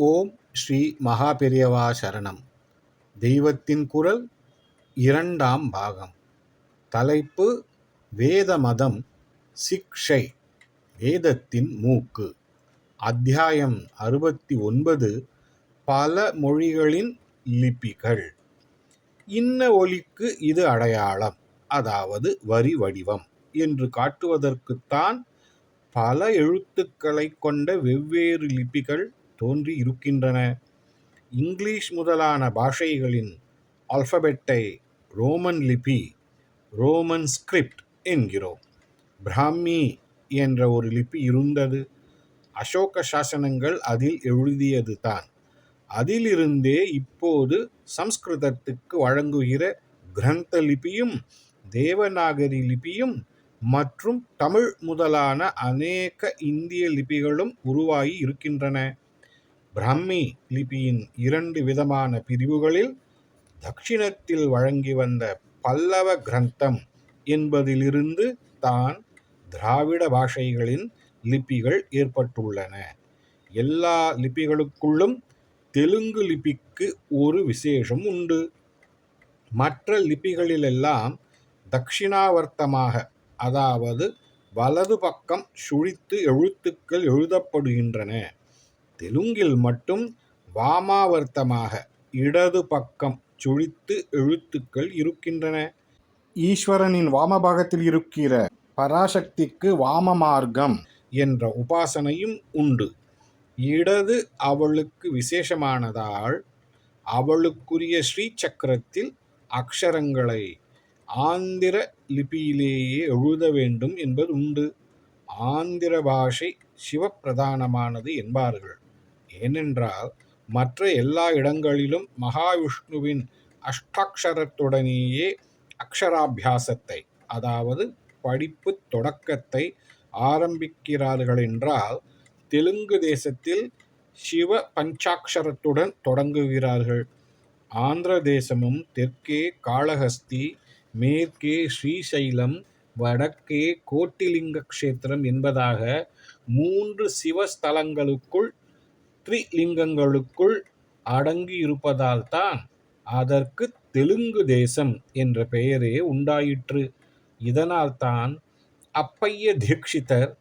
ஓம் ஸ்ரீ மகாபெரியவா சரணம். தெய்வத்தின் குரல் இரண்டாம் பாகம். தலைப்பு வேத மதம் சிக்ஷை வேதத்தின் மூக்கு. அத்தியாயம் அறுபத்தி ஒன்பது பல மொழிகளின் லிபிகள். இன்ன ஒலிக்கு இது அடையாளம் அதாவது வரி வடிவம் என்று காட்டுவதற்குத்தான் பல எழுத்துக்களைக் கொண்ட வெவ்வேறு லிபிகள் தோன்றி இருக்கின்றன. இங்கிலீஷ் முதலான பாஷைகளின் ஆல்ஃபபெட்டை ரோமன் லிபி ரோமன் ஸ்கிரிப்ட் என்கிறோம். பிராமி என்ற ஒரு லிபி இருந்தது. அசோக சாசனங்கள் அதில் எழுதியது தான். அதிலிருந்தே இப்போது சம்ஸ்கிருதத்துக்கு வழங்குகிற கிரந்த லிபியும் தேவநாகரி லிபியும் மற்றும் தமிழ் முதலான அநேக இந்திய லிபிகளும் உருவாகி இருக்கின்றன. பிரம்மி லிபியின் இரண்டு விதமான பிரிவுகளில் தட்சிணத்தில் வழங்கி வந்த பல்லவ கிரந்தம் என்பதிலிருந்து தான் திராவிட பாஷைகளின் லிபிகள் ஏற்பட்டுள்ளன. எல்லா லிபிகளுக்குள்ளும் தெலுங்கு லிபிக்கு ஒரு விசேஷம் உண்டு. மற்ற லிபிகளிலெல்லாம் தட்சிணாவர்த்தமாக அதாவது வலது பக்கம் சுழித்து எழுத்துக்கள் எழுதப்படுகின்றன. தெலுங்கில் மட்டும் வாமாவர்த்தமாக இடது பக்கம் சுழித்து எழுத்துக்கள் இருக்கின்றன. ஈஸ்வரனின் வாமபாகத்தில் இருக்கிற பராசக்திக்கு வாம மார்க்கம் என்ற உபாசனையும் உண்டு. இடது அவளுக்கு விசேஷமானதால் அவளுக்குரிய ஸ்ரீ சக்கரத்தில் அக்ஷரங்களை ஆந்திர லிபியிலேயே எழுத வேண்டும் என்பது உண்டு. ஆந்திர பாஷை சிவப்பிரதானமானது என்பார்கள். ஏனென்றால் மற்ற எல்லா இடங்களிலும் மகாவிஷ்ணுவின் அஷ்டாட்சரத்துடனேயே அக்ஷராபியாசத்தை அதாவது படிப்பு தொடக்கத்தை ஆரம்பிக்கிறார்கள் என்றால் தெலுங்கு தேசத்தில் சிவ பஞ்சாட்சரத்துடன் தொடங்குகிறார்கள். ஆந்திர தேசமும் தெற்கே காளஹஸ்தி மேற்கே ஸ்ரீசைலம் வடக்கே கோட்டிலிங்க கஷேத்திரம் என்பதாக மூன்று சிவஸ்தலங்களுக்குள் லிங்கங்களுக்குள் அடங்கியிருப்பதால் தான் அதற்கு தெலுங்கு தேசம் என்ற பெயரே உண்டாயிற்று. இதனால்தான் அப்பைய தீக்ஷிதர்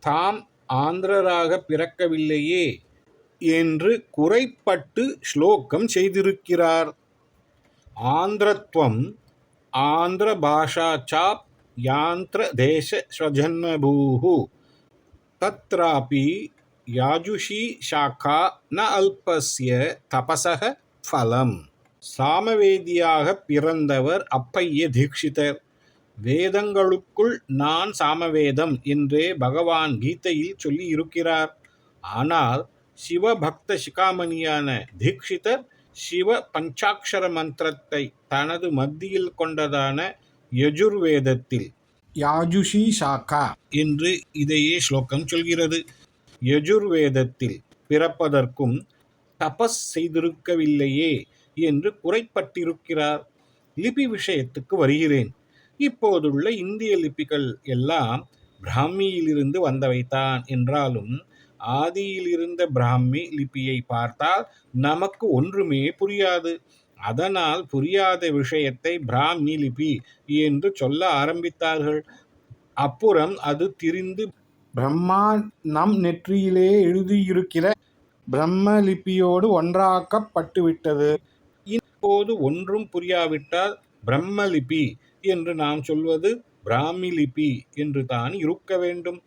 தாம் ஆந்திரராக பிறக்கவில்லையே என்று குறைப்பட்டு ஸ்லோகம் செய்திருக்கிறார். ஆந்திரத்வம் ஆந்திர பாஷா சாப் யாந்திர தேச ஸ்வஜன்மபூஹு. தத்ராபி யாஜுஷி ஷாக்கா ந அல்பஸ்ய தபசக ஃபலம். சாமவேதியாக பிறந்தவர் அப்பைய தீக்ஷிதர் வேதங்களுக்குள் நான் சாமவேதம் என்றே பகவான் கீதையில் சொல்லி இருக்கிறார் ஆனால் சிவபக்த சிகாமணியான தீக்ஷிதர் சிவ பஞ்சாட்சர மந்திரத்தை தனது மத்தியில் கொண்டதான யஜுர்வேதத்தில். யாஜுஷி சாக்கா என்று இதையே ஸ்லோகம் சொல்கிறது. யஜுர்வேதத்தில் பிறப்பதற்கும் தபஸ் செய்திருக்கவில்லையே என்று குறைப்பட்டிருக்கிறார். லிபி விஷயத்துக்கு வருகிறேன். இப்போதுள்ள இந்திய லிபிகள் எல்லாம் பிராமியிலிருந்து வந்தவைத்தான் என்றாலும் ஆதியிலிருந்த பிராமி லிபியை பார்த்தால் நமக்கு ஒன்றுமே புரியாது. அதனால் புரியாத விஷயத்தை பிராமி லிபி என்று சொல்ல ஆரம்பித்தார்கள். அப்புறம் அது திரிந்து பிரம்மா நம் நெற்றியிலே எழுதியிருக்கிற பிரம்மலிபியோடு ஒன்றாக்கப்பட்டுவிட்டது. இப்போது ஒன்றும் புரியாவிட்டால் பிரம்ம லிபி என்று நாம் சொல்வது பிராமி லிபி என்று தான் இருக்க வேண்டும்.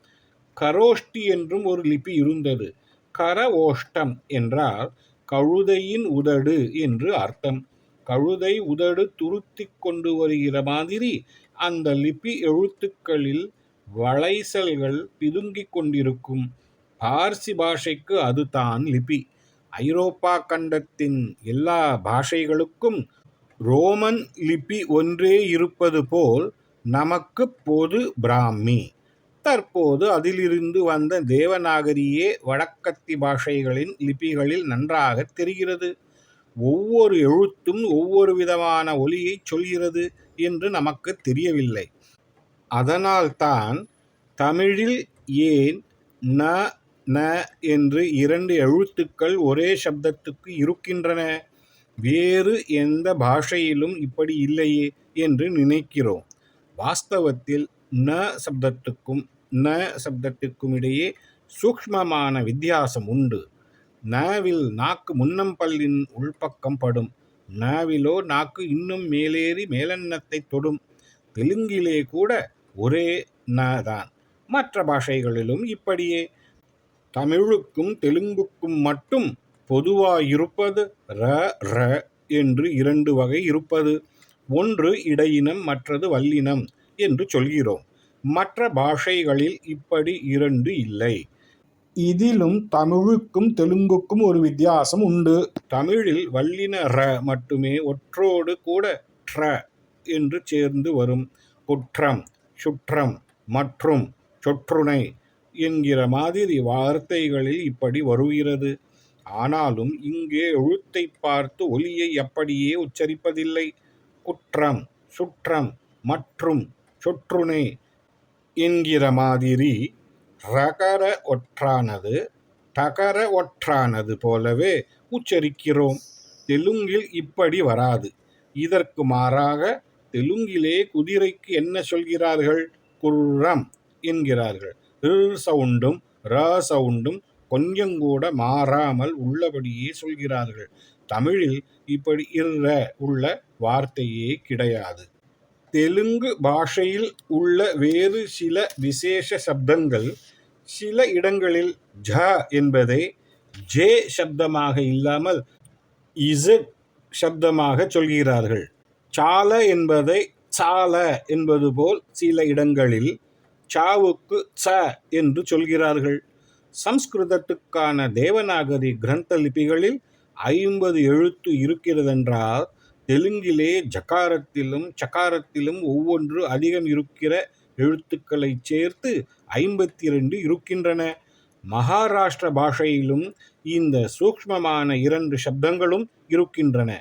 கரோஷ்டி என்றும் ஒரு லிபி இருந்தது. கர ஓஷ்டம் என்றால் கழுதையின் உதடு என்று அர்த்தம். கழுதை உதடு துருத்தி கொண்டு வருகிற மாதிரி அந்த லிபி எழுத்துக்களில் வளைசல்கள் பிதுங்கிக் கொண்டிருக்கும் பார்சி பாஷைக்கு அதுதான் லிபி. ஐரோப்பா கண்டத்தின் எல்லா பாஷைகளுக்கும் ரோமன் லிபி ஒன்றே இருப்பது போல் நமக்கு பொது பிராமி. தற்போது அதிலிருந்து வந்த தேவநாகரியே வடக்கத்தி பாஷைகளின் லிபிகளில் நன்றாக தெரிகிறது. ஒவ்வொரு எழுத்தும் ஒவ்வொரு விதமான ஒலியை சொல்கிறது என்று நமக்கு தெரியவில்லை. அதனால்தான் தமிழில் ஏன் ந ந என்று இரண்டு எழுத்துக்கள் ஒரே சப்தத்துக்கு இருக்கின்றன? வேறு எந்த பாஷையிலும் இப்படி இல்லையே என்று நினைக்கிறோம். வாஸ்தவத்தில் ந சப்தத்துக்கும் ந சப்தத்திற்கும் இடையே சூக்ஷ்மமான வித்தியாசம் உண்டு. நாவில் நாக்கு முன்னம்பல்லின் உள்பக்கம் படும். நாவிலோ நாக்கு இன்னும் மேலேறி மேலெண்ணத்தை தொடும். தெலுங்கிலே கூட ஒரே ந தான் மற்ற பாஷைகளிலும் இப்படியே. தமிழுக்கும் தெலுங்குக்கும் மட்டும் பொதுவாயிருப்பது ர ர என்று இரண்டு வகை இருப்பது. ஒன்று இடையினம் மற்றது வல்லினம் என்று சொல்கிறோம். மற்ற பாஷைகளில் இப்படி இரண்டு இல்லை. இதிலும் தமிழுக்கும் தெலுங்குக்கும் ஒரு வித்தியாசம் உண்டு. தமிழில் வல்லின ர மட்டுமே ஒற்றோடு கூட ட்ர என்று சேர்ந்து வரும். குற்றம். சுற்றம் மற்றும் சொற்றுணை என்கிற மாதிரி வார்த்தைகளில் இப்படி வருகிறது. ஆனாலும் இங்கே எழுத்தை பார்த்து ஒலியை அப்படியே உச்சரிப்பதில்லை. குற்றம் சுற்றம் மற்றும் சொற்றுணை என்கிற மாதிரி ரகர ஒற்றானது டகர ஒற்றானது போலவே உச்சரிக்கிறோம். தெலுங்கில் இப்படி வராது. இதற்கு மாறாக தெலுங்கிலே குதிரைக்கு என்ன சொல்கிறார்கள்? குர்ரம் என்கிறார்கள். ர் சவுண்டும் ர சவுண்டும் கொஞ்சம் கூட மாறாமல் உள்ளபடியே சொல்கிறார்கள். தமிழில் இப்படி இர்ற உள்ள வார்த்தையே கிடையாது. தெலுங்கு பாஷையில் உள்ள வேறு சில விசேஷ சப்தங்கள் சில இடங்களில் ஜ என்பதை ஜே சப்தமாக இல்லாமல் இசட் சப்தமாக சொல்கிறார்கள். சால என்பதை சால என்பது போல் சில இடங்களில் சாவுக்கு ச என்று சொல்கிறார்கள். சம்ஸ்கிருதத்துக்கான தேவநாகரி கிரந்த லிபிகளில் ஐம்பது எழுத்து இருக்கிறதென்றால் தெலுங்கிலே ஜக்காரத்திலும் சக்காரத்திலும் ஒவ்வொன்று அதிகம் இருக்கிற எழுத்துக்களை சேர்த்து ஐம்பத்தி இரண்டு இருக்கின்றன. மகாராஷ்டிர பாஷையிலும் இந்த சூக்ஷ்மமான இரண்டு சப்தங்களும் இருக்கின்றன.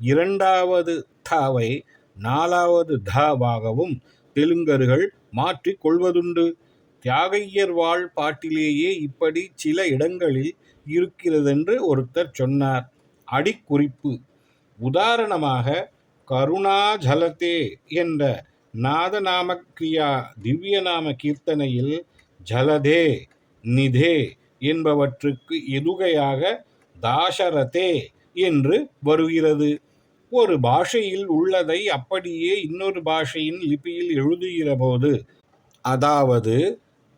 இரண்டாவது தாவை நாலாவது தாவாகவும் தெலுங்கர்கள் மாற்றிக் கொள்வதுண்டு. தியாகையர் வாழ் பாட்டிலேயே இப்படி சில இடங்களில் இருக்கிறதென்று ஒருத்தர் சொன்னார். அடிக்குறிப்பு. உதாரணமாக கருணாஜலத்தே என்ற நாதநாமக்கிரியா திவ்யநாம கீர்த்தனையில் ஜலதே நிதே என்பவற்றுக்கு எதுகையாக தாசரதே என்று வருகிறது. ஒரு பாஷையில் உள்ளதை அப்படியே இன்னொரு பாஷையின் லிபியில் எழுதுகிற போது அதாவது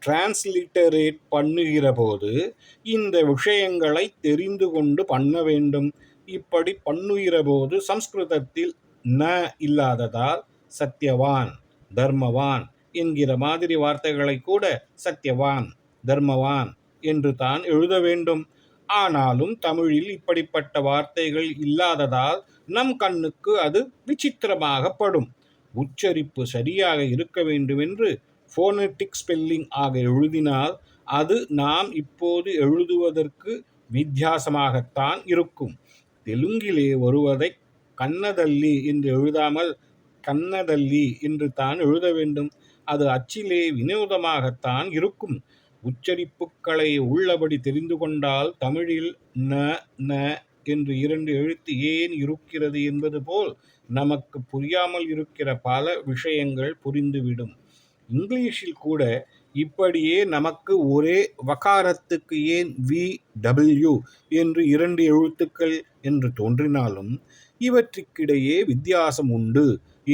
டிரான்ஸ்லிட்டரேட் பண்ணுகிற போது இந்த விஷயங்களை தெரிந்து கொண்டு பண்ண வேண்டும். இப்படி பண்ணுகிற போது சம்ஸ்கிருதத்தில் ந இல்லாததால் சத்யவான் தர்மவான் என்கிற மாதிரி வார்த்தைகளை கூட சத்யவான் தர்மவான் என்று தான் எழுத வேண்டும். ஆனாலும் தமிழில் இப்படிப்பட்ட வார்த்தைகள் இல்லாததால் நம் கண்ணுக்கு அது விசித்திரமாகப்படும். உச்சரிப்பு சரியாக இருக்க வேண்டும் என்று ஃபோனட்டிக் ஸ்பெல்லிங் ஆக எழுதினால் அது நாம் இப்போது எழுதுவதற்கு வித்தியாசமாகத்தான் இருக்கும். தெலுங்கிலே வருவதை கன்னதல்லி என்று எழுதாமல் கன்னதல்லி என்று தான் எழுத வேண்டும். அது அச்சிலே வினோதமாகத்தான் இருக்கும். உச்சரிப்புகளை உள்ளபடி தெரிந்து கொண்டால் தமிழில் ந ந என்று இரண்டு எழுத்து ஏன் இருக்கிறது என்பது போல் நமக்கு புரியாமல் இருக்கிற பல விஷயங்கள் புரிந்துவிடும். இங்கிலீஷில் கூட இப்படியே நமக்கு ஒரே வகாரத்துக்கு ஏன் வி டபிள்யூ என்று இரண்டு எழுத்துக்கள் என்று தோன்றினாலும் இவற்றுக்கிடையே வித்தியாசம் உண்டு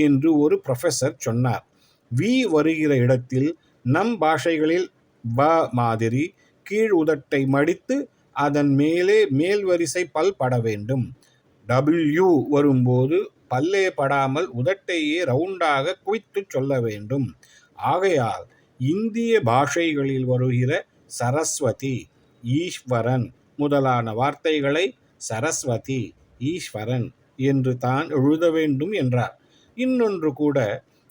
என்று ஒரு ப்ரொஃபஸர் சொன்னார். வி வருகிற இடத்தில் நம் பாஷைகளில் வ மாதிரி கீழ் உதட்டை மடித்து அதன் மேலே மேல் வரிசை பல் பட வேண்டும். டபிள்யூ வரும்போது பல்லே படாமல் உதட்டையே ரவுண்டாக குவித்து சொல்ல வேண்டும். ஆகையால் இந்திய பாஷைகளில் வருகிற சரஸ்வதி ஈஸ்வரன் முதலான வார்த்தைகளை சரஸ்வதி ஈஸ்வரன் என்று தான் எழுத வேண்டும் என்றார். இன்னொன்று கூட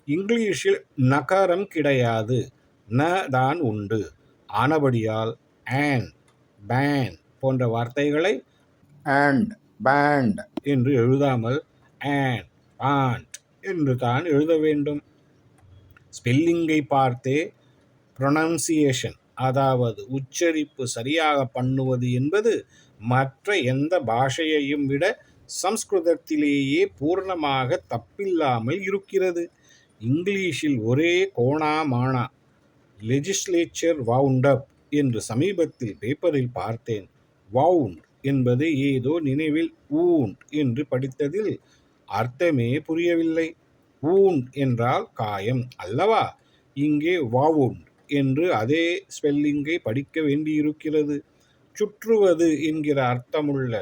இங்கிலீஷில் நகரம் கிடையாது ந தான் உண்டு. ஆனபடியால் ஆன் பேன் போன்ற வார்த்தைகளை அண்ட் பேண்ட் என்று எழுதாமல் ஆன் பாண்ட் என்று தான் எழுத வேண்டும். ஸ்பெல்லிங்கை பார்த்தே ப்ரொனன்சியேஷன் அதாவது உச்சரிப்பு சரியாக பண்ணுவது என்பது மற்ற எந்த பாஷையையும் விட சம்ஸ்கிருதத்திலேயே பூர்ணமாக தப்பில்லாமல் இருக்கிறது. இங்கிலீஷில் ஒரே கோணா மானா லெஜிஸ்லேச்சர் வவுண்ட் அப் என்று சமீபத்தில் பேப்பரில் பார்த்தேன். வவுண்ட் என்பது ஏதோ நினைவில் ஊண்ட் என்று படித்ததில் அர்த்தமே புரியவில்லை. ஊண்ட் என்றால் காயம் அல்லவா? இங்கே வவுண்ட் என்று அதே ஸ்பெல்லிங்கை படிக்க வேண்டியிருக்கிறது. சுற்றுவது என்கிற அர்த்தமுள்ள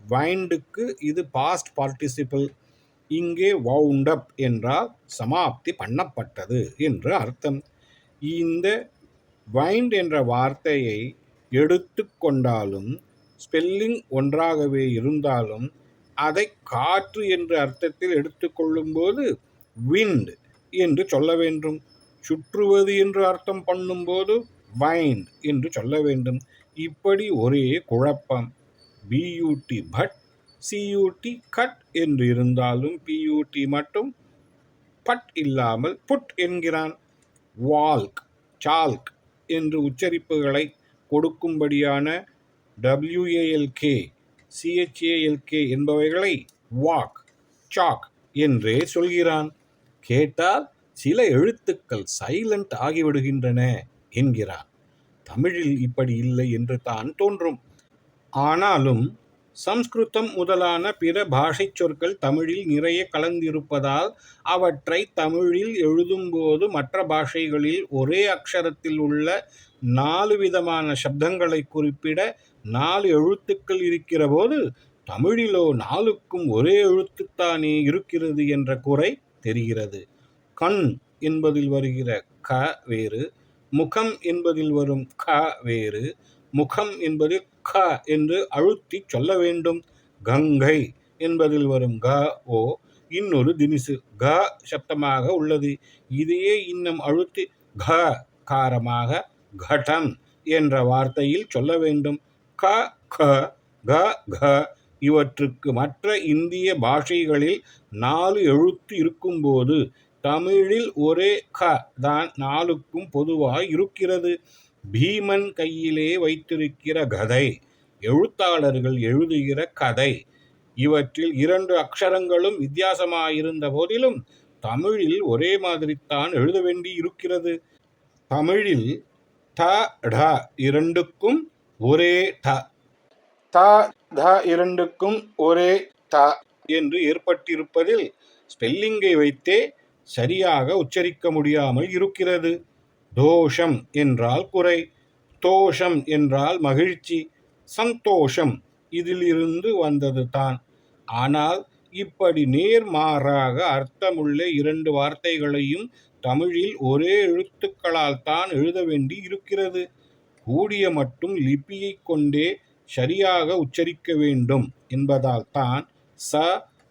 வைண்டுக்கு இது பாஸ்ட் பார்ட்டிசிபிள் இங்கே வவுண்ட் அப் என்றால் சமாப்தி பண்ணப்பட்டது என்று அர்த்தம். இந்த வைண்ட் என்ற வார்த்தையை எடுத்துக்கொண்டாலும் ஸ்பெல்லிங் ஒன்றாகவே இருந்தாலும் அதை காற்று என்ற அர்த்தத்தில் எடுத்துக்கொள்ளும்போது விண்ட் என்று சொல்ல வேண்டும். சுற்றுவது என்று அர்த்தம் பண்ணும்போது வைண்ட் என்று சொல்ல வேண்டும். இப்படி ஒரே குழப்பம். பியூடி பட் சியூடி கட் என்று இருந்தாலும் பியூடி மட்டும் பட் இல்லாமல் புட் என்கிறான். வால்க் சால்க் என்று உச்சரிப்புகளை கொடுக்கும்படியான டபிள்யூஏஎல்கே சிஹெச்ஏஎல்கே என்பவைகளை வாக் சாக் என்றே சொல்கிறான். கேட்டால் சில எழுத்துக்கள் சைலண்ட் ஆகிவிடுகின்றன என்கிறான். தமிழில் இப்படி இல்லை என்று தான் தோன்றும். ஆனாலும் சம்ஸ்கிருதம் முதலான பிற பாஷை சொற்கள் தமிழில் நிறைய கலந்திருப்பதால் அவற்றை தமிழில் எழுதும்போது மற்ற பாஷைகளில் ஒரே அக்ஷரத்தில் உள்ள நாலு விதமான சப்தங்களை குறிப்பிட நாலு எழுத்துக்கள் இருக்கிறபோது தமிழிலோ நாலுக்கும் ஒரே எழுத்துத்தானே இருக்கிறது என்ற குறை தெரிகிறது. கண் என்பதில் வருகிற க வேறு முகம் என்பதில் வரும் க வேறு முகம் என்பதில் க என்று அழுத்தி சொல்ல வேண்டும். கங்கை என்பதில் வரும் க ஓ இன்னொரு தினிசு. க சப்தமாக உள்ளது. இதையே இன்னும் அழுத்தி க காரமாக கடம் என்ற வார்த்தையில் சொல்ல வேண்டும். க க க க இவற்றுக்கு மற்ற இந்திய பாஷைகளில் நாலு எழுத்து இருக்கும்போது தமிழில் ஒரே க தான் நாளுக்கும் பொதுவாக இருக்கிறது. பீமன் கையிலே வைத்திருக்கிற கதை எழுத்தாளர்கள் எழுதுகிற கதை. இவற்றில் இரண்டு அக்ஷரங்களும் வித்தியாசமாயிருந்த போதிலும் தமிழில் ஒரே மாதிரித்தான் எழுத வேண்டி இருக்கிறது தமிழில் த ட இரண்டுக்கும் ஒரே ட த த இரண்டுக்கும் ஒரே த. என்று ஏற்பட்டிருப்பதில் ஸ்பெல்லிங்கை வைத்தே சரியாக உச்சரிக்க முடியாமல் இருக்கிறது. தோஷம் என்றால் குறை தோஷம் என்றால் மகிழ்ச்சி சந்தோஷம் இதிலிருந்து வந்தது தான். ஆனால் இப்படி நேர்மாறாக அர்த்தமுள்ள இரண்டு வார்த்தைகளையும் தமிழில் ஒரே எழுத்துக்களால் தான் எழுத வேண்டி இருக்கிறது. கூடிய மட்டும் லிபியை கொண்டே சரியாக உச்சரிக்க வேண்டும் என்பதால் தான் ச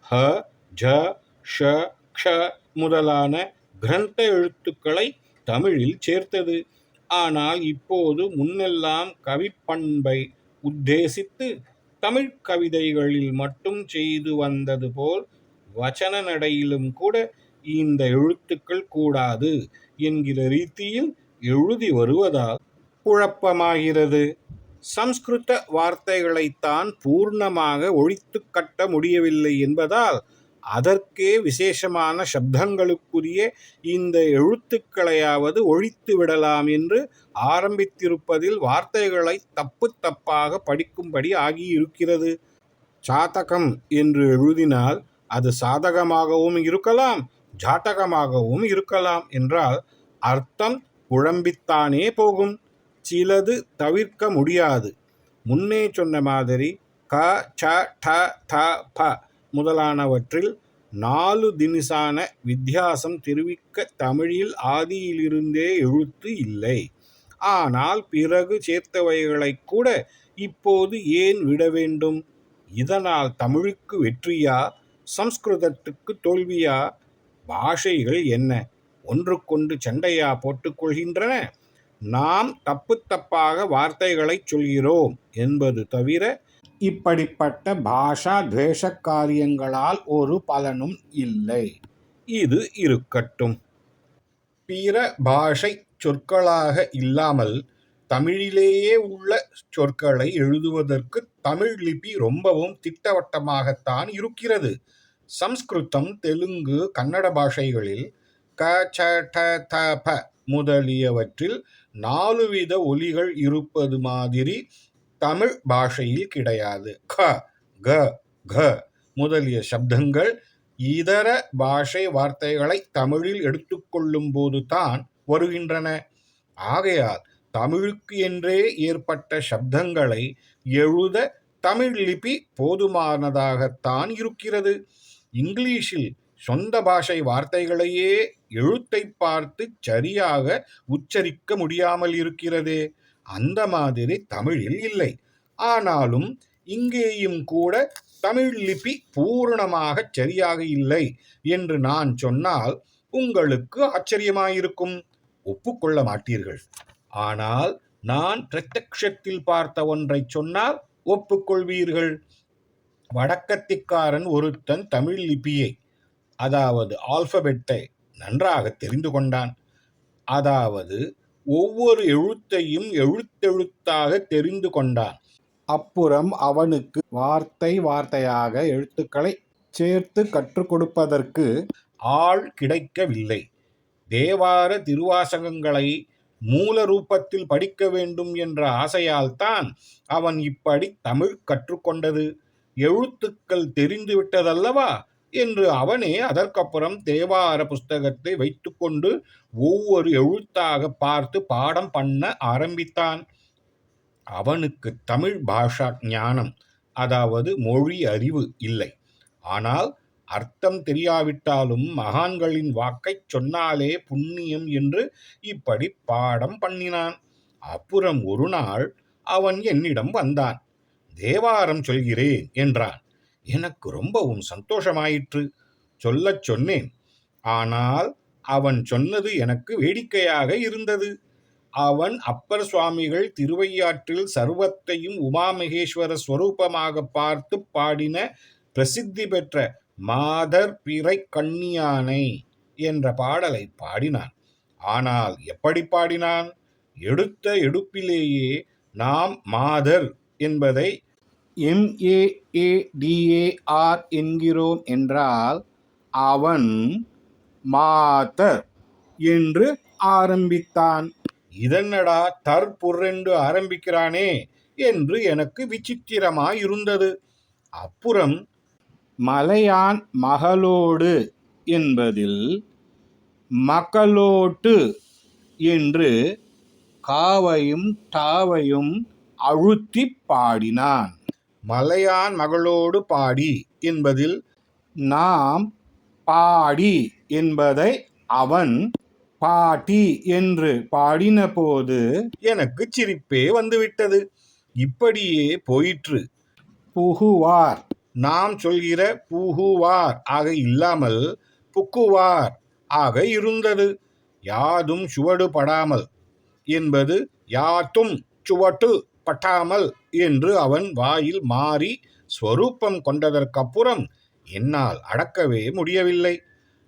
ஹ ஜ ஷ க்ஷ முதலான கிரந்த எழுத்துக்களை தமிழில் சேர்த்தது. ஆனால் இப்போது முன்னெல்லாம் கவிப்பண்பை உத்தேசித்து தமிழ் கவிதைகளில் மட்டும் செய்து வந்தது போல் வச்சன நடையிலும் கூட இந்த எழுத்துக்கள் கூடாது என்கிற ரீதியில் எழுதி வருவதால் குழப்பமாகிறது. சம்ஸ்கிருத வார்த்தைகளைத்தான் பூர்ணமாக ஒழித்து கட்ட முடியவில்லை என்பதால் அதற்கே விசேஷமான சப்தங்களுக்குரிய இந்த எழுத்துக்களையாவது ஒழித்து விடலாம் என்று ஆரம்பித்திருப்பதில் வார்த்தைகளை தப்பு தப்பாக படிக்கும்படி ஆகியிருக்கிறது. சாதகம் என்று எழுதினால் அது சாதகமாகவும் இருக்கலாம் ஜாட்டகமாகவும் இருக்கலாம் என்றால் அர்த்தம் குழம்பித்தானே போகும். சிலது தவிர்க்க முடியாது. முன்னே சொன்ன மாதிரி க ச ட த ப முதலானவற்றில் நாலு தினிசான வித்தியாசம் தெரிவிக்க தமிழில் ஆதியிலிருந்தே எழுத்து இல்லை. ஆனால் பிறகு சேர்த்தவைகளைக் கூட இப்போது ஏன் விட வேண்டும்? இதனால் தமிழுக்கு வெற்றியா? சம்ஸ்கிருதத்துக்கு தோல்வியா? பாஷைகள் என்ன? ஒன்றுக்கொண்டு சண்டையா போட்டுக்கொள்கின்றன நாம் தப்பு தப்பாக வார்த்தைகளை சொல்கிறோம் என்பது தவிர இப்படிப்பட்ட பாஷா துவேஷ காரியங்களால் ஒரு பலனும் இல்லை. இது இருக்கட்டும். பிற பாஷை சொற்களாக இல்லாமல் தமிழிலேயே உள்ள சொற்களை எழுதுவதற்கு தமிழ் லிபி ரொம்பவும் திட்டவட்டமாகத்தான் இருக்கிறது. சம்ஸ்கிருதம் தெலுங்கு கன்னட பாஷைகளில் க ச ட த ப முதலியவற்றில் நாலு வித ஒலிகள் இருப்பது மாதிரி தமிழ் பாஷையில் கிடையாது. க க க. முதலிய சப்தங்கள் இதர பாஷை வார்த்தைகளை தமிழில் எடுத்துக்கொள்ளும் போதுதான் வருகின்றன. ஆகையால் தமிழுக்கு என்றே ஏற்பட்ட சப்தங்களை எழுத தமிழ் லிபி போதுமானதாகத்தான் இருக்கிறது. இங்கிலீஷில் சொந்த பாஷை வார்த்தைகளையே எழுத்தை பார்த்து சரியாக உச்சரிக்க முடியாமல் இருக்கிறதே. அந்த மாதிரி தமிழில் இல்லை. ஆனாலும் இங்கேயும் கூட தமிழ் லிபி பூரணமாக சரியாக இல்லை என்று நான் சொன்னால் உங்களுக்கு ஆச்சரியமாயிருக்கும். ஒப்புக்கொள்ள மாட்டீர்கள். ஆனால் நான் பிரத்யக்ஷத்தில் பார்த்த ஒன்றை சொன்னால் ஒப்புக்கொள்வீர்கள். வடக்கத்திக்காரன் ஒருத்தன் தமிழ் லிபியை அதாவது ஆல்பபெட்டை நன்றாக தெரிந்து கொண்டான். அதாவது ஒவ்வொரு எழுத்தையும் எழுத்தெழுத்தாக தெரிந்து கொண்டான். அப்புறம் அவனுக்கு வார்த்தை வார்த்தையாக எழுத்துக்களை சேர்த்து கற்றுக் கொடுப்பதற்கு ஆள் கிடைக்கவில்லை. தேவார திருவாசகங்களை மூல ரூபத்தில் படிக்க வேண்டும் என்ற ஆசையால் தான் அவன் இப்படி தமிழ் கற்றுக்கொண்டது எழுத்துக்கள் தெரிந்துவிட்டதல்லவா என்று அவனே அதற்கப்புறம் தேவார புஸ்தகத்தை வைத்துக்கொண்டு ஒவ்வொரு எழுத்தாக பார்த்து பாடம் பண்ண ஆரம்பித்தான். அவனுக்கு தமிழ் பாஷா ஞானம் அதாவது மொழி அறிவு இல்லை. ஆனால் அர்த்தம் தெரியாவிட்டாலும் மகான்களின் வாக்கைச் சொன்னாலே புண்ணியம் என்று இப்படி பாடம் பண்ணினான். அப்புறம் ஒரு நாள் அவன் என்னிடம் வந்தான். தேவாரம் சொல்கிறேன் என்றான். எனக்கு ரொம்பவும் சந்தோஷமாயிற்று. சொல்லச் சொன்னேன். ஆனால் அவன் சொன்னது எனக்கு வேடிக்கையாக இருந்தது. அவன் அப்பர் சுவாமிகள் திருவையாற்றில் சர்வத்தையும் உமாமகேஸ்வர ஸ்வரூபமாக பார்த்து பாடின பிரசித்தி பெற்ற மாதர் பிறை கண்ணியானை என்ற பாடலை பாடினான். ஆனால் எப்படி பாடினான்? எடுத்த எடுப்பிலேயே நாம் மாதர் என்பதை எம்ஏஏடிஏஆர் என்கிறோம் என்றால் அவன் மாதர் என்று ஆரம்பித்தான். இதென்னடா தற்புரென்று ஆரம்பிக்கிறானே என்று எனக்கு விசித்திரமாயிருந்தது. அப்புறம் மலையான் மகளோடு என்பதில் மகளோட்டு என்று காவையும் டாவையும் அழுத்தி பாடினான். மலையான் மகளோடு பாடி என்பதில் நாம் பாடி என்பதை அவன் பாட்டி என்று பாடின போது எனக்கு சிரிப்பே வந்துவிட்டது. இப்படியே போயிற்று. புகுவார். நாம் சொல்கிற புகுவார் ஆக இல்லாமல் புக்குவார் ஆக இருந்தது. யாதும் சுவடு படாமல் என்பது யாத்தும் சுவட்டு. பட்டாமல் என்று அவன் வாயில் மாறி ஸ்வரூபம் கொண்டதற்கப்புறம் என்னால் அடக்கவே முடியவில்லை.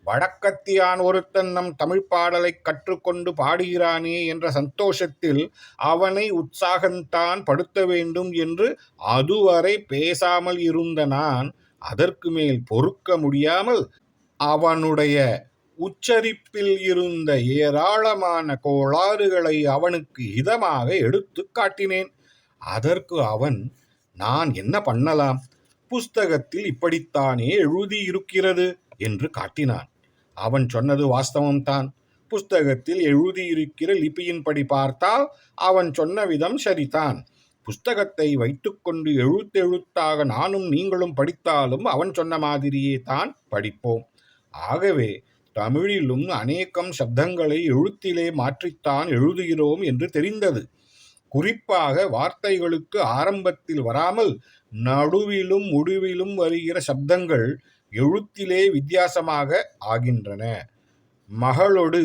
வடக்கத்தியான் ஒருத்தன் நம் தமிழ் பாடலை கற்றுக்கொண்டு பாடுகிறானே என்ற சந்தோஷத்தில் அவனை உற்சாகந்தான் படுத்த வேண்டும் என்று அதுவரை பேசாமல் இருந்த நான் அதற்கு மேல் பொறுக்க முடியாமல் அவனுடைய உச்சரிப்பில் இருந்த ஏராளமான கோளாறுகளை அவனுக்கு இதமாக எடுத்து காட்டினேன். அதற்கு அவன் நான் என்ன பண்ணலாம்? புஸ்தகத்தில் இப்படித்தானே எழுதி இருக்கிறது என்று காட்டினான். அவன் சொன்னது வாஸ்தவம்தான். புஸ்தகத்தில் எழுதியிருக்கிற லிபியின்படி பார்த்தால் அவன் சொன்ன விதம் சரிதான். புஸ்தகத்தை வைத்துக்கொண்டு எழுத்தெழுத்தாக நானும் நீங்களும் படித்தாலும் அவன் சொன்ன மாதிரியே தான் படிப்போம். ஆகவே தமிழிலும் அநேகம் சப்தங்களை எழுத்திலே மாற்றித்தான் எழுதுகிறோம் என்று தெரிந்தது. குறிப்பாக வார்த்தைகளுக்கு ஆரம்பத்தில் வராமல் நடுவிலும் முடிவிலும் வருகிற சப்தங்கள் எழுத்திலே வித்தியாசமாக ஆகின்றன. மகளொடு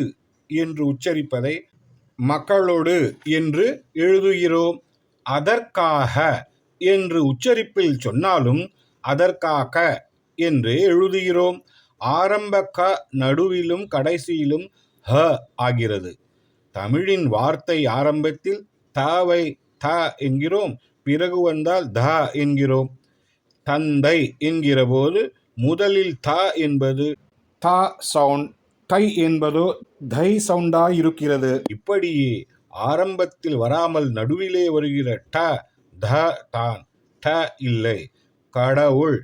என்று உச்சரிப்பதை மக்களோடு என்று எழுதுகிறோம். அதற்காக என்று உச்சரிப்பில் சொன்னாலும் அதற்காக என்று எழுதுகிறோம். ஆரம்ப க நடுவிலும் கடைசியிலும் ஹ ஆகிறது. தமிழின் வார்த்தை ஆரம்பத்தில் தாவை த என்கிறோம் பிறகு வந்தால் த என்கிறோம். தந்தை என்கிற போது முதலில் த என்பது த சவுண்ட் தை என்பதோ தை சவுண்டாய் இருக்கிறது இப்படியே ஆரம்பத்தில் வராமல் நடுவிலே வருகிற ட த தான். ட இல்லை. கடவுள்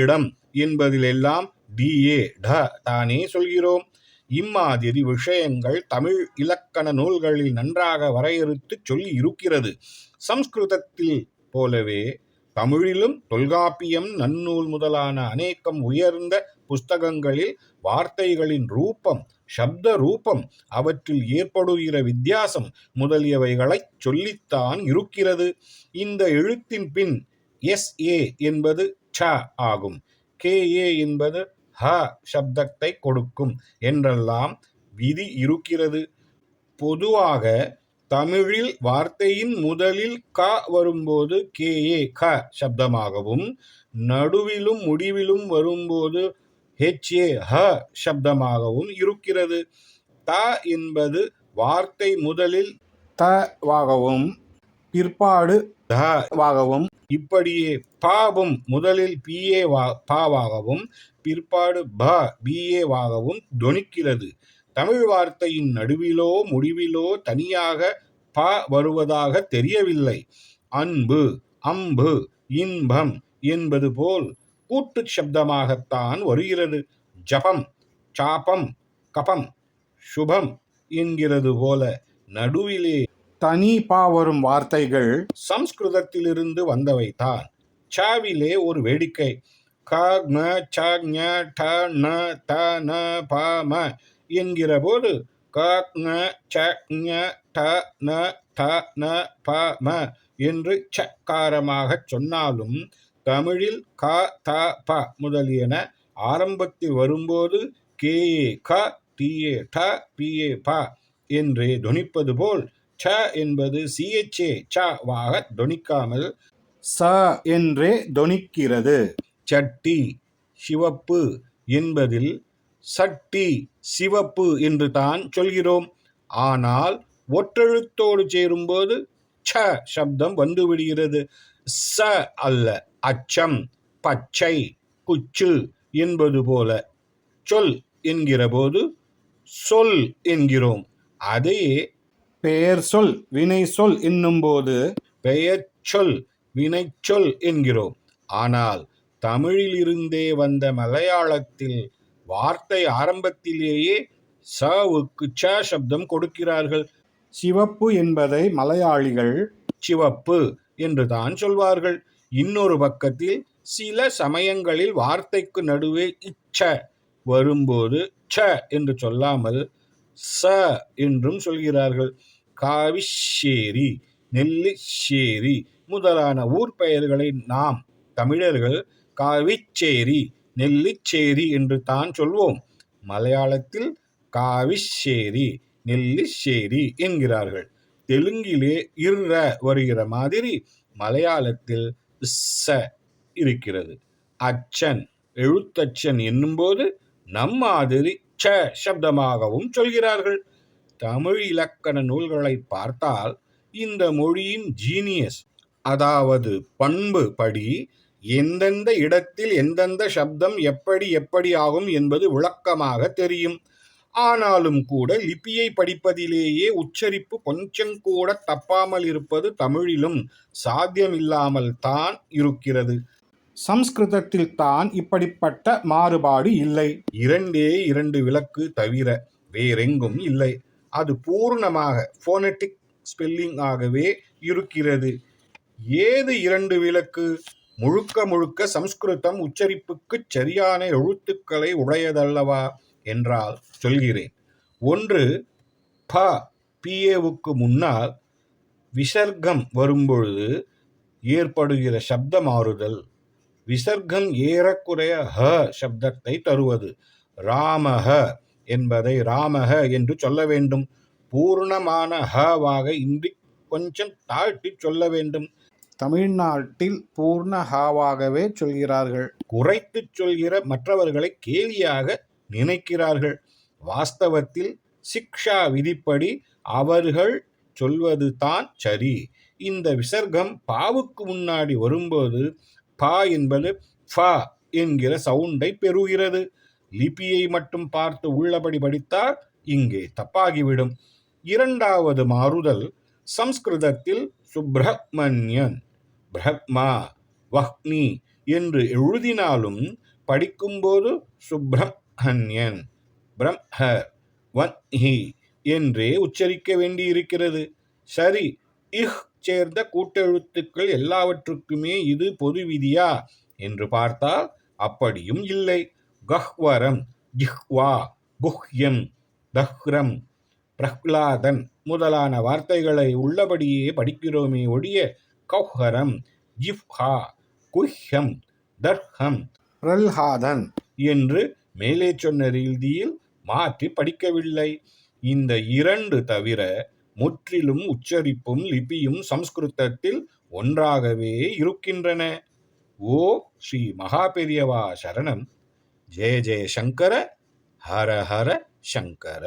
இடம் என்பதிலெல்லாம் டிஏ ட தானே சொல்கிறோம். இம்மாதிரி விஷயங்கள் தமிழ் இலக்கண நூல்களில் நன்றாக வரையறுத்து சொல்லி இருக்கிறது. சம்ஸ்கிருதத்தில் போலவே தமிழிலும் தொல்காப்பியம் நன்னூல் முதலான அநேக்கம் உயர்ந்த புஸ்தகங்களில் வார்த்தைகளின் ரூபம் சப்த ரூபம் அவற்றில் ஏற்படுகிற வித்தியாசம் முதலியவைகளைச் சொல்லித்தான் இருக்கிறது. இந்த எழுத்தின் பின் எஸ் ஏ என்பது ச ஆகும். கே ஏ என்பது ஹ சப்தத்தை கொடுக்கும் என்றெல்லாம் விதி இருக்கிறது. பொதுவாக தமிழில் வார்த்தையின் முதலில் க வரும்போது கே ஏ க சப்தமாகவும் நடுவிலும் முடிவிலும் வரும்போது ஹெச் ஏ ஹ சப்தமாகவும் இருக்கிறது. த என்பது வார்த்தை முதலில் த வாகவும் பிற்பாடு வாகவும் இப்படியே பாவும் முதலில் பிஏ வா பாவாகவும் பிற்பாடு ப பிஏ வாகவும் தொனிக்கிறது தமிழ் வார்த்தையின் நடுவிலோ முடிவிலோ தனியாக ப வருவதாக தெரியவில்லை. அன்பு அம்பு இன்பம் என்பது போல் கூட்டுச் சப்தமாகத்தான் வருகிறது. ஜபம் சாபம் கபம் சுபம் என்கிறது போல நடுவிலே தனி பா வரும் வார்த்தைகள் சம்ஸ்கிருதத்திலிருந்து வந்தவை தான் சாவிலே ஒரு வேடிக்கை. க ங ச ஞ ட ந த ந ப ம என்கிற போது க ங ச ஞ ட ந த ந ப ம என்று சக்காரமாகச் சொன்னாலும் தமிழில் க த ப முதலியன ஆரம்பத்தில் வரும்போது கே க டிஏ ட பிஏ ப என்றே துணிப்பது போல் ச என்பது சிஎச்ஏ ச வாக தொனிக்காமல் ச என்றே தொனிக்கிறது சட்டி சிவப்பு என்பதில் சட்டி சிவப்பு என்று தான் சொல்கிறோம். ஆனால் ஒற்றெழுத்தோடு சேரும்போது ச சப்தம் வந்துவிடுகிறது ச அல்ல அச்சம் பச்சை குச்சு என்பது போல சொல் என்கிற போது சொல் என்கிறோம். அதையே பெயர் சொல் வினை சொல் என்னும்போது பெயர் சொல் வினைச்சொல் என்கிறோம். ஆனால் தமிழிலிருந்தே வந்த மலையாளத்தில் வார்த்தை ஆரம்பத்திலேயே சவுக்கு ச சப்தம் கொடுக்கிறார்கள். சிவப்பு என்பதை மலையாளிகள் சிவப்பு என்று தான் சொல்வார்கள். இன்னொரு பக்கத்தில் சில சமயங்களில் வார்த்தைக்கு நடுவே இச்ச வரும்போது ச என்று சொல்லாமல் ச என்றும் சொல்கிறார்கள். காவிச்சேரி நெல்லிச்சேரி முதலான ஊர் பெயர்களை நாம் தமிழர்கள் காவிச்சேரி நெல்லிச்சேரி என்று தான் சொல்வோம். மலையாளத்தில் காவிச்சேரி நெல்லிச்சேரி என்கிறார்கள். தெலுங்கிலே இர்ர வருகிற மாதிரி மலையாளத்தில் ச இருக்கிறது. அச்சன் எழுத்தச்சன் என்னும்போது நம் மாதிரி ச சப்தமாகவும் சொல்கிறார்கள். தமிழ் இலக்கண நூல்களை பார்த்தால் இந்த மொழியின் ஜீனியஸ் அதாவது பண்பு படி எந்தெந்த இடத்தில் எந்தெந்த சப்தம் எப்படி எப்படி ஆகும் என்பது விளக்கமாக தெரியும். ஆனாலும் கூட லிபியை படிப்பதிலேயே உச்சரிப்பு கொஞ்சம் கூட தப்பாமல் இருப்பது தமிழிலும் சாத்தியமில்லாமல் தான் இருக்கிறது. சம்ஸ்கிருதத்தில் தான் இப்படிப்பட்ட மாறுபாடு இல்லை. இரண்டே இரண்டு விளக்கு தவிர வேறெங்கும் இல்லை. அது பூர்ணமாக ஃபோனட்டிக் ஸ்பெல்லிங் ஆகவே இருக்கிறது. ஏது இரண்டு விளக்கு? முழுக்க முழுக்க சம்ஸ்கிருதம் உச்சரிப்புக்கு சரியான எழுத்துக்களை உடையதல்லவா? என்றால் சொல்கிறேன். ஒன்று ப பிஏவுக்கு முன்னால் விசர்க்கம் வரும்பொழுது ஏற்படுகிற சப்த மாறுதல் விசர்க்கம் ஏறக்குறைய ஹ சப்தத்தை தருவது. ராமஹ என்பதை ராமஹ என்று சொல்ல வேண்டும். பூர்ணமான ஹவாக இன்றி கொஞ்சம் தாழ்த்தி சொல்ல வேண்டும். தமிழ்நாட்டில் பூர்ண ஹாவாகவே சொல்கிறார்கள். குறைத்து சொல்கிற மற்றவர்களை கேலியாக நினைக்கிறார்கள். வாஸ்தவத்தில் சிக்ஷா விதிப்படி அவர்கள் சொல்வது தான் சரி. இந்த விசர்க்கம் பாவுக்கு முன்னாடி வரும்போது பா என்பது ஃபா என்கிற சவுண்டை பெறுகிறது. லிபியை மட்டும் பார்த்து உள்ளபடி படித்தால் இங்கே தப்பாகிவிடும். இரண்டாவது மாறுதல் சம்ஸ்கிருதத்தில் சுப்பிரமணியன் பிரஹ்மா வஹ்னி என்று எழுதினாலும் படிக்கும்போது சுப்பிரமணியன் பிரம்ஹ வன்ஹி என்றே உச்சரிக்க வேண்டியிருக்கிறது. சரி இஹ் சேர்ந்த கூட்டெழுத்துக்கள் எல்லாவற்றுக்குமே இது பொது விதியா? என்று பார்த்தால் அப்படியும் இல்லை. கஹ்வரம் ஜிஹ்வா குஹ்யம் தஹ்ரம். பிரஹ்லாதன் முதலான வார்த்தைகளை உள்ளபடியே படிக்கிறோமே ஒழிய கௌஹரம் ஜிஃப்ஹா குஹ்யம் தர்ஹம் பிரல்ஹாதன் என்று மேலே சொன்ன ரீதியில் மாற்றி படிக்கவில்லை. இந்த இரண்டு தவிர முற்றிலும் உச்சரிப்பும் லிபியும் சம்ஸ்கிருதத்தில் ஒன்றாகவே இருக்கின்றன. ஓ ஸ்ரீ மகாபெரியவா சரணம். ஜெய ஜெய சங்கர ஹர ஹர சங்கர.